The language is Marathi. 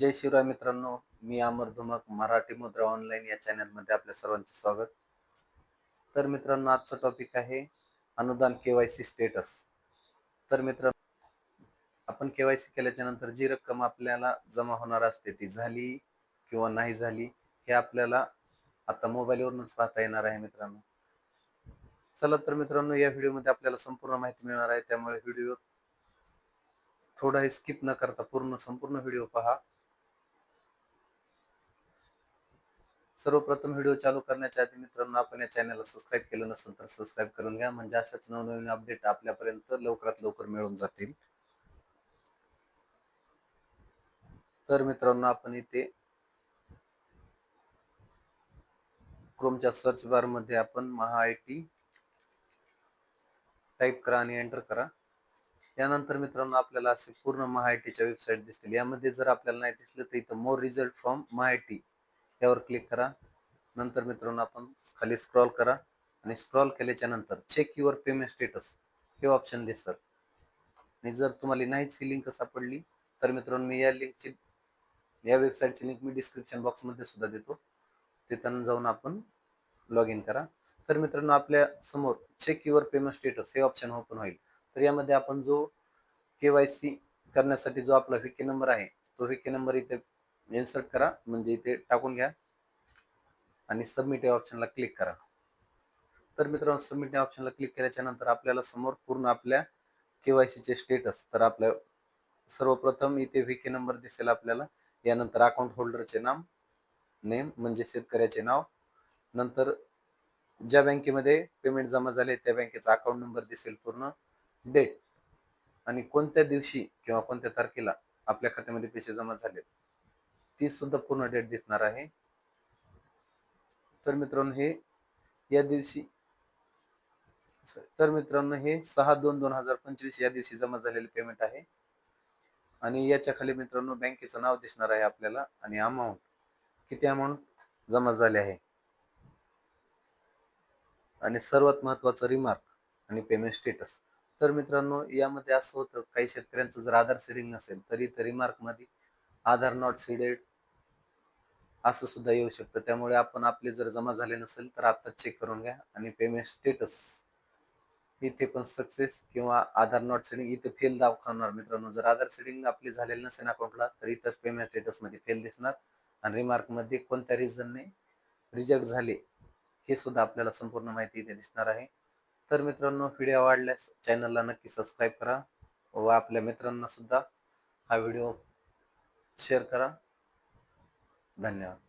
जय शिवराय मित्रांनो मी अमर धुमक मराठी मुद्रा ऑनलाईन या चॅनलमध्ये आपल्या सर्वांचे स्वागत. तर मित्रांनो आजचा टॉपिक आहे अनुदान केवायसी स्टेटस तर मित्रांनो आपण केवायसी केल्याच्यानंतर जी रक्कम आपल्याला जमा होणार असते ती झाली किंवा नाही झाली हे आपल्याला आता मोबाईलवरूनच पाहता येणार आहे मित्रांनो. चला तर मित्रांनो या व्हिडिओमध्ये आपल्याला संपूर्ण माहिती मिळणार आहे. त्यामुळे व्हिडिओ थोडाही स्किप न करता पूर्ण संपूर्ण व्हिडिओ पहा. सर्वप्रथम व्हिडिओ चालू करण्याच्या आधी मित्रांनो आपण या चॅनलला सबस्क्राईब केलं नसेल तर सबस्क्राईब करून घ्या. म्हणजे अशाच नवनवीन अपडेट आपल्यापर्यंत लवकरात लवकर मिळून जातील. तर मित्रांनो आपण इथे क्रोमच्या सर्च बारमध्ये आपण महा आय टी टाईप करा आणि एंटर करा. त्यानंतर मित्रांनो आपल्याला असे पूर्ण महा आयटीच्या वेबसाईट दिसतील. यामध्ये जर आपल्याला नाही दिसलं तर इथं more result from my I T यावर क्लिक करा. नंतर मित्रांनो आपण खाली स्क्रॉल करा आणि स्क्रॉल केल्याच्यानंतर चेक युअर पेमेंट स्टेटस हे ऑप्शन दिसल आणि जर तुम्हाला नाहीच ही लिंक सापडली तर मित्रांनो मी या लिंकची या वेबसाईटची लिंक मी डिस्क्रिप्शन बॉक्समध्ये सुद्धा देतो. तिथं जाऊन आपण लॉग इन करा. तर मित्रांनो आपल्यासमोर चेक युअर पेमेंट स्टेटस हे ऑप्शन ओपन होईल. तर यामध्ये आपण जो केवायसी करण्यासाठी जो आपला विके नंबर आहे तो विके नंबर इथे इन्सर्ट करा. म्हणजे इथे टाकून घ्या. आणि सबमिट या ऑप्शनला क्लिक करा. तर मित्रांनो सबमिट या ऑप्शनला क्लिक केल्याच्यानंतर आपल्याला समोर पूर्ण आपल्या केवायसीचे स्टेटस तर आपल्या सर्वप्रथम इथे व्हीके नंबर दिसेल आपल्याला. यानंतर अकाउंट होल्डरचे नाम नेम म्हणजे शेतकऱ्याचे नाव. नंतर ज्या बँकेमध्ये पेमेंट जमा झाले त्या बँकेचा अकाउंट नंबर दिसेल पूर्ण. डेट आणि कोणत्या दिवशी किंवा कोणत्या तारखेला आपल्या खात्यामध्ये पैसे जमा झाले. ती सुद्धा पूर्ण डेट दिसणार आहे. तर मित्रांनो हे या दिवशी तर मित्रांनो हे सहा दोन दोन हजार पंचवीस या दिवशी जमा झालेले पेमेंट आहे. आणि याच्या खाली मित्रांनो बँकेचं नाव दिसणार आहे आपल्याला आणि अमाऊंट किती अमाऊंट जमा झाले आहे. आणि सर्वात महत्वाचं रिमार्क आणि पेमेंट स्टेटस तर मित्रांनो यामध्ये असं होतं काही शेतकऱ्यांचं जर आधार सीडिंग नसेल तरी तर रिमार्कमध्ये आधार नॉट सीडेड असं सुद्धा येऊ शकतं. त्यामुळे आपण आपले जर जमा झाले नसेल तर आता चेक करून घ्या आणि पेमेंट स्टेटस इथे पण सक्सेस किंवा आधार नॉट सेडिंग इथे फेल दाखवणार मित्रांनो. जर आधार सेडिंग आपली झालेली नसेल अकाउंटला तर इथंच पेमेंट स्टेटसमध्ये फेल दिसणार. आणि रिमार्कमध्ये कोणत्या रिझनने रिजेक्ट झाले हे सुद्धा आपल्याला संपूर्ण माहिती इथे दिसणार आहे. तर मित्रांनो व्हिडिओ आवडल्यास चॅनलला नक्की सबस्क्राईब करा व आपल्या मित्रांना सुद्धा हा व्हिडिओ शेअर करा. धन्यवाद